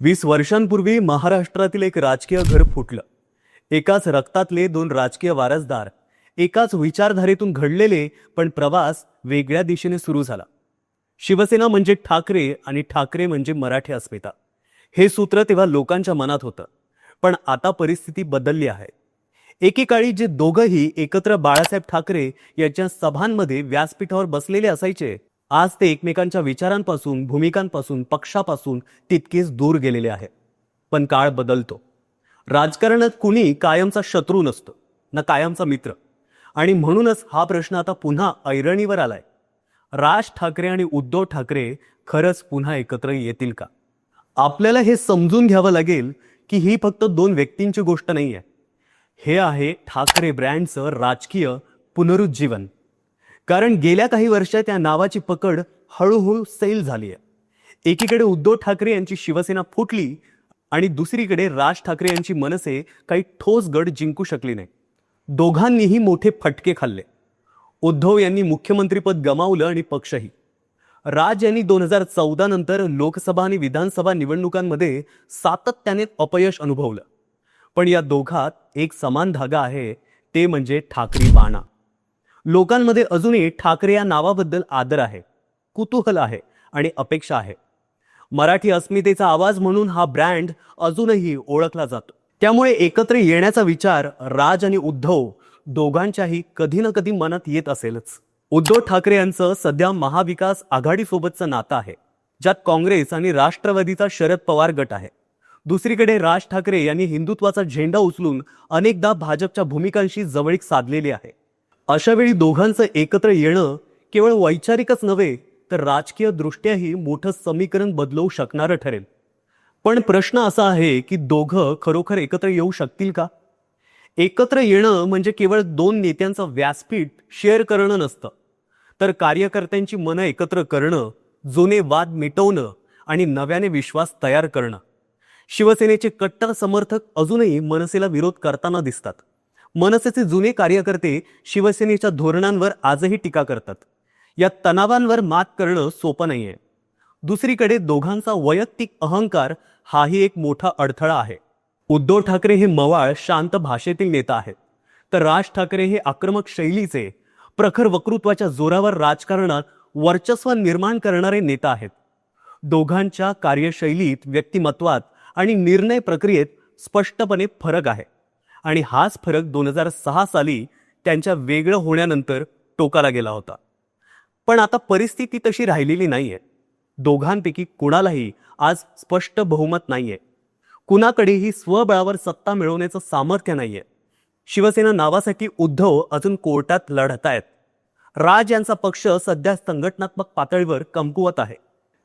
वीस वर्षांपूर्वी महाराष्ट्रातील एक राजकीय घर फुटलं. एकाच रक्तातले दोन राजकीय वारसदार एकाच विचारधारेतून घडलेले पण प्रवास वेगळ्या दिशेने सुरू झाला. शिवसेना म्हणजे ठाकरे आणि ठाकरे म्हणजे मराठी अस्मिता. हे सूत्र तेव्हा लोकांच्या मनात होतं पण आता परिस्थिती बदलली आहे. एकेकाळी जे दोघंही एकत्र बाळासाहेब ठाकरे यांच्या सभांमध्ये व्यासपीठावर बसलेले असायचे आज ते एकमेकांच्या विचारांपासून भूमिकांपासून पक्षापासून तितकेच दूर गेलेले आहे पण काळ बदलतो. राजकारणात कुणी कायमचा शत्रू नसतो ना कायमचा मित्र. आणि म्हणूनच हा प्रश्न आता पुन्हा ऐरणीवर आलाय. राज ठाकरे आणि उद्धव ठाकरे खरंच पुन्हा एकत्र येतील का? आपल्याला हे समजून घ्यावं लागेल की ही फक्त दोन व्यक्तींची गोष्ट नाही आहे हे आहे ठाकरे ब्रँडचं राजकीय पुनरुज्जीवन. कारण गेल्या काही वर्षात या नावाची पकड हळूहळू सैल झाली आहे. एकीकडे उद्धव ठाकरे यांची शिवसेना फुटली आणि दुसरीकडे राज ठाकरे यांची मनसे काही ठोस गड जिंकू शकली नाही दोघांनीही मोठे फटके खाल्ले. उद्धव यांनी मुख्यमंत्रीपद गमावलं आणि पक्षही. राज यांनी दोन हजार चौदा नंतर लोकसभा आणि विधानसभा निवडणुकांमध्ये सातत्याने अपयश अनुभवलं. पण या दोघात एक समान धागा आहे ते म्हणजे ठाकरी बाणा. लोकांमध्ये अजूनही ठाकरे या नावाबद्दल आदर आहे कुतूहल आहे आणि अपेक्षा आहे. मराठी अस्मितेचा आवाज म्हणून हा ब्रँड अजूनही ओळखला जातो. त्यामुळे एकत्र येण्याचा विचार राज आणि उद्धव दोघांच्याही कधी ना कधी मनात येत असेलच. उद्धव ठाकरे यांचं सध्या महाविकास आघाडीसोबतचं नातं आहे ज्यात काँग्रेस आणि राष्ट्रवादीचा शरद पवार गट आहे. दुसरीकडे राज ठाकरे यांनी हिंदुत्वाचा झेंडा उचलून अनेकदा भाजपच्या भूमिकांशी जवळीक साधलेली आहे. अशा वेळी दोघांचं एकत्र येणं केवळ वैचारिकच नव्हे तर राजकीय दृष्ट्याही मोठं समीकरण बदलवू शकणारं ठरेल. पण प्रश्न असा आहे की दोघं खरोखर एकत्र येऊ शकतील का? एकत्र येणं म्हणजे केवळ दोन नेत्यांचं व्यासपीठ शेअर करणं नसतं. तर कार्यकर्त्यांची मनं एकत्र करणं जुने वाद मिटवणं आणि नव्याने विश्वास तयार करणं. शिवसेनेचे कट्टर समर्थक अजूनही मनसेला विरोध करताना दिसतात. मनसेचे जुने कार्यकर्ते शिवसेनेच्या धोरणांवर आजही टीका करतात. या तणावांवर मात करणं सोपं नाहीये. दुसरीकडे दोघांचा वैयक्तिक अहंकार हाही एक मोठा अडथळा आहे. उद्धव ठाकरे हे मवाळ शांत भाषेतील नेता आहेत. तर राज ठाकरे हे आक्रमक शैलीचे प्रखर वक्तृत्वाच्या जोरावर राजकारणात वर्चस्व निर्माण करणारे नेता आहेत. दोघांच्या कार्यशैलीत व्यक्तिमत्वात आणि निर्णय प्रक्रियेत स्पष्टपणे फरक आहे. आणि हाच फरक दोन हजार सहा साली त्यांच्या वेगळं होण्यानंतर टोकाला गेला होता. पण आता परिस्थिती तशी राहिलेली नाहीये. दोघांपैकी कुणालाही आज स्पष्ट बहुमत नाहीये. कुणाकडेही स्वबळावर सत्ता मिळवण्याचं सामर्थ्य नाहीये. शिवसेना नावासाठी उद्धव अजून कोर्टात लढत आहेत. राज यांचा पक्ष सध्या संघटनात्मक पातळीवर कमकुवत आहे.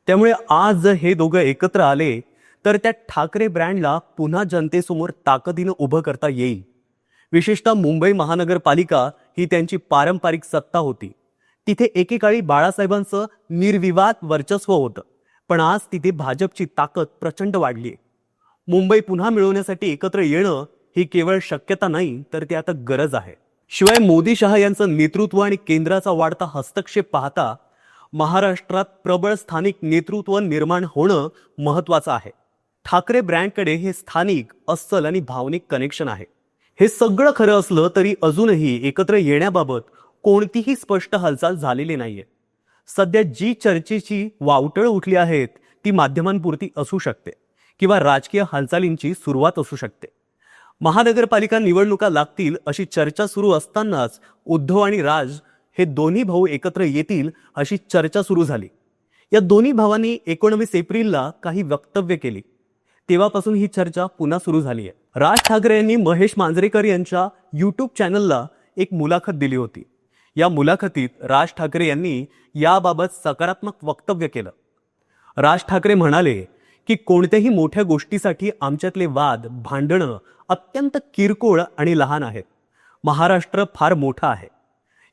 त्यामुळे आज जर हे दोघं एकत्र आले तर त्या ठाकरे ब्रँडला पुन्हा जनतेसमोर ताकदीनं उभं करता येईल. विशेषतः मुंबई महानगरपालिका ही त्यांची पारंपरिक सत्ता होती. तिथे एकेकाळी बाळासाहेबांचं निर्विवाद वर्चस्व होतं पण आज तिथे भाजपची ताकद प्रचंड वाढली आहे मुंबई पुन्हा मिळवण्यासाठी एकत्र येणं ही केवळ शक्यता नाही तर ती आता गरज आहे. शिवाय मोदी शहा यांचं नेतृत्व आणि केंद्राचा वाढता हस्तक्षेप पाहता महाराष्ट्रात प्रबळ स्थानिक नेतृत्व निर्माण होणं महत्वाचं आहे. ठाकरे ब्रँडकडे हे स्थानिक अस्सल आणि भावनिक कनेक्शन आहे. हे सगळं खरं असलं तरी अजूनही एकत्र येण्याबाबत कोणतीही स्पष्ट हालचाल झालेली नाहीये. सध्या जी चर्चेची वावटळ उठली आहेत ती माध्यमांपुरती असू शकते किंवा राजकीय हालचालींची सुरुवात असू शकते. महानगरपालिका निवडणुका लागतील अशी चर्चा सुरू असतानाच उद्धव आणि राज हे दोन्ही भाऊ एकत्र येतील अशी चर्चा सुरू झाली. या दोन्ही भावांनी एकोणवीस एप्रिलला काही वक्तव्य केली. तेव्हापासून ही चर्चा पुन्हा सुरू झाली आहे. राज ठाकरे यांनी महेश मांजरेकर यांच्या यूट्यूब चॅनलला एक मुलाखत दिली होती. या मुलाखतीत राज ठाकरे यांनी याबाबत सकारात्मक वक्तव्य केलं. राज ठाकरे म्हणाले की कोणत्याही मोठ्या गोष्टीसाठी आमच्यातले वाद भांडणं अत्यंत किरकोळ आणि लहान आहेत. महाराष्ट्र फार मोठा आहे.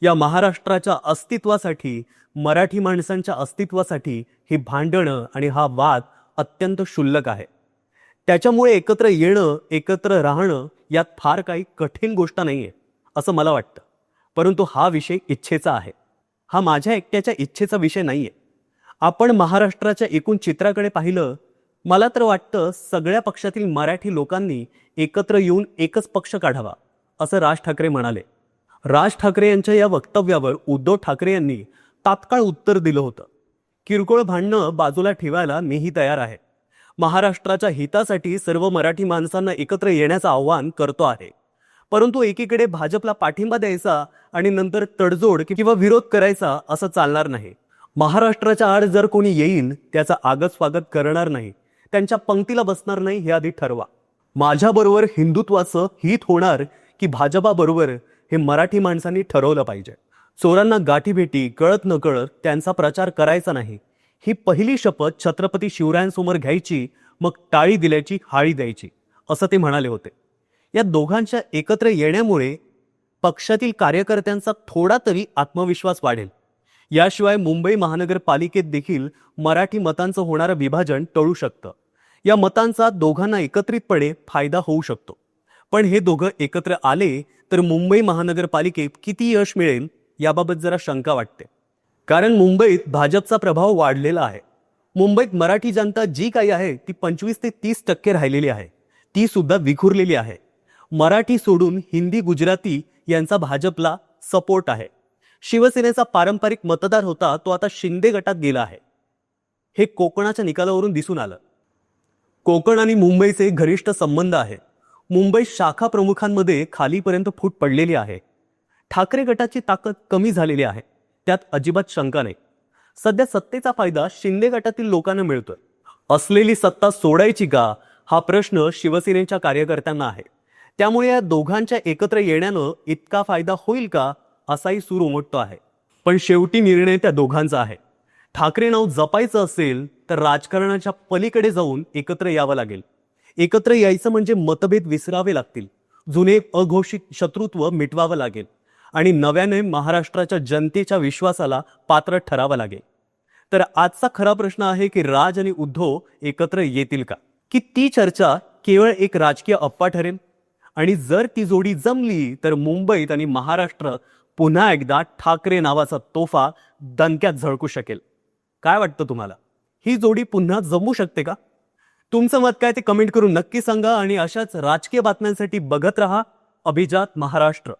या महाराष्ट्राच्या अस्तित्वासाठी मराठी माणसांच्या अस्तित्वासाठी ही भांडणं आणि हा वाद अत्यंत क्षुल्लक आहे. त्याच्यामुळे एकत्र येणं एकत्र राहणं यात फार काही कठीण गोष्ट नाही आहे असं मला वाटतं. परंतु हा विषय इच्छेचा आहे. हा माझ्या एकट्याच्या इच्छेचा विषय नाही आहे आपण महाराष्ट्राच्या एकूण चित्राकडे पाहिलं मला तर वाटतं सगळ्या पक्षातील मराठी लोकांनी एकत्र येऊन एकच पक्ष काढावा असं राज ठाकरे म्हणाले. राज ठाकरे यांच्या या वक्तव्यावर उद्धव ठाकरे यांनी तात्काळ उत्तर दिलं होतं. किरकोळ भांडणं बाजूला ठेवायला मीही तयार आहे. महाराष्ट्राच्या हितासाठी सर्व मराठी माणसांना एकत्र येण्याचं आव्हान करतो आहे. परंतु एकीकडे भाजपला पाठिंबा द्यायचा आणि नंतर तडजोड किंवा विरोध करायचा असं चालणार नाही. महाराष्ट्राच्या आड जर कोणी येईन त्याचा आगत स्वागत करणार नाही. त्यांच्या पंक्तीला बसणार नाही हे आधी ठरवा. माझ्याबरोबर हिंदुत्वाचं हित होणार की भाजपाबरोबर हे मराठी माणसांनी ठरवलं पाहिजे. चोरांना गाठीभेटी कळत न कळत त्यांचा प्रचार करायचा नाही. ही पहिली शपथ छत्रपती शिवरायांसमोर घ्यायची मग टाळी दिल्याची हाळी द्यायची असं ते म्हणाले होते. या दोघांच्या एकत्र येण्यामुळे पक्षातील कार्यकर्त्यांचा थोडा तरी आत्मविश्वास वाढेल. याशिवाय मुंबई महानगरपालिकेत देखील मराठी मतांचं होणारं विभाजन टळू शकतं. या मतांचा दोघांना एकत्रितपणे फायदा होऊ शकतो. पण हे दोघं एकत्र आले तर मुंबई महानगरपालिकेत किती यश मिळेल याबाबत जरा शंका वाटते. कारण मुंबईत भाजपचा प्रभाव वाढलेला आहे. मुंबईत मराठी जनता जी काही आहे ती पंचवीस ते तीस टक्के राहिलेली आहे. ती सुद्धा विखुरलेली आहे. मराठी सोडून हिंदी गुजराती यांचा भाजपला सपोर्ट आहे. शिवसेनेचा पारंपरिक मतदार होता तो आता शिंदे गटात गेला आहे. हे कोकणाच्या निकालावरून दिसून आलं. कोकण आणि मुंबईचे घनिष्ठ संबंध आहे. मुंबई शाखा प्रमुखांमध्ये खालीपर्यंत फूट पडलेली आहे. ठाकरे गटाची ताकद कमी झालेली आहे. त्यात अजिबात शंका नाही. सध्या सत्तेचा फायदा शिंदे गटातील लोकांना मिळतोय. असलेली सत्ता सोडायची का? हा प्रश्न शिवसेनेच्या कार्यकर्त्यांना आहे. त्यामुळे या दोघांच्या एकत्र येण्यानं इतका फायदा होईल का? असाही सूर उमटतो आहे. पण शेवटी निर्णय त्या दोघांचा आहे. ठाकरे नाव जपायचं असेल तर राजकारणाच्या पलीकडे जाऊन एकत्र यावं लागेल. एकत्र यायचं म्हणजे मतभेद विसरावे लागतील. जुने अघोषित शत्रुत्व मिटवावं लागेल. आणि नव्याने महाराष्ट्राच्या जनतेच्या विश्वासाला पात्र ठरावं लागेल. तर आजचा खरा प्रश्न आहे की राज आणि उद्धव एकत्र येतील का? की ती चर्चा केवळ एक राजकीय अप्पा ठरेल? आणि जर ती जोडी जमली तर मुंबईत आणि महाराष्ट्र पुन्हा एकदा ठाकरे नावाचा तोफा दणक्यात झळकू शकेल. काय वाटतं तुम्हाला? ही जोडी पुन्हा जमू शकते का? तुमचं मत काय ते कमेंट करून नक्की सांगा आणि अशाच राजकीय बातम्यांसाठी बघत रहा अभिजात महाराष्ट्र.